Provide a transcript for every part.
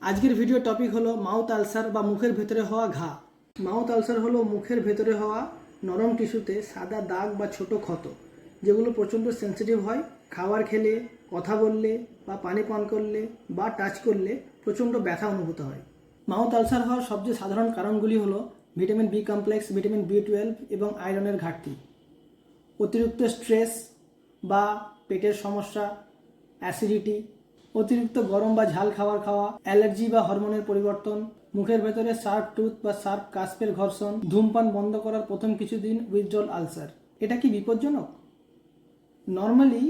আজকের video topic হলো mouth ulcer বা মুখের ভেতরে হওয়া ঘা। মাউথ আলসার হলো মুখের ভেতরে হওয়া নরম টিস্যুতে সাদা দাগ বা ছোট ক্ষত, যেগুলো প্রচণ্ড সেন্সিটিভ হয়। খাবার খেলে, কথা বললে বা পানি পান করলে বা টাচ করলে প্রচণ্ড ব্যথা অনুভূত হয়। মাউথ আলসার হওয়ার সবচেয়ে সাধারণ কারণগুলি হলো vitamin B complex vitamin B twelve এবং আয়রনের ঘাটতি। অতিরিক্ত স্ট্রেস বা পেটের সমস্যা অ্যাসিডিটি অতিরিক্ত গরম বা ঝাল খাবার খাওয়া, অ্যালার্জি বা হরমোনের পরিবর্তন, মুখের ভেতরে শার্প টুথ বা শার্প কাস্পের ঘর্ষণ, ধূমপান বন্ধ করার প্রথম কিছুদিন উইথড্রল আলসার। এটা কি বিপজ্জনক? নর্মালি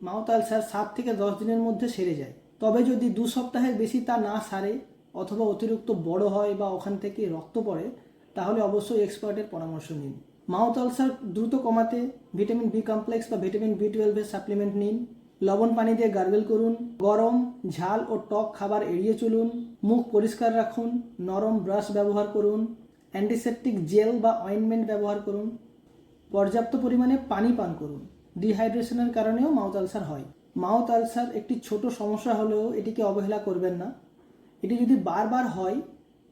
মাউথ আলসার সাত থেকে দশ দিনের মধ্যে সেরে যায়। তবে যদি দু সপ্তাহের বেশি তা না সারে অথবা অতিরিক্ত বড় হয় বা ওখান থেকে রক্ত পড়ে, তাহলে অবশ্যই এক্সপার্টের পরামর্শ নিন। মাউথ আলসার দ্রুত কমাতে ভিটামিন বি কমপ্লেক্স বা ভিটামিন বি টুয়েলভের সাপ্লিমেন্ট নিন। লবণ পানি দিয়ে গার্গেল করুন, গরম, ঝাল ও টক খাবার এড়িয়ে চলুন, মুখ পরিষ্কার রাখুন, নরম ব্রাশ ব্যবহার করুন, অ্যান্টিসেপটিক জেল বা অয়েনমেন্ট ব্যবহার করুন, পর্যাপ্ত পরিমাণে পানি পান করুন। ডিহাইড্রেশনের কারণেও মাউথ আলসার হয়। মাউথ আলসার একটি ছোট সমস্যা হলেও এটিকে অবহেলা করবেন না। এটি যদি বারবার হয়,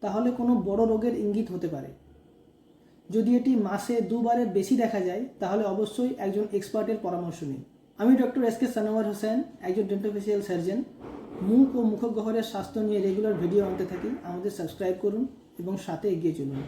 তাহলে কোনো বড় রোগের ইঙ্গিত হতে পারে। যদি এটি মাসে দুবারের বেশি দেখা যায়, তাহলে অবশ্যই একজন এক্সপার্টের পরামর্শ নিন। আমি doctor S K Sanowar Hossain, একজন ডেন্টোফেসিয়াল সার্জন মুখ ও মুখগহরের স্বাস্থ্য নিয়ে রেগুলার ভিডিও আনতে থাকি। আমাদের সাবস্ক্রাইব করুন এবং সাথে এগিয়ে চলুন।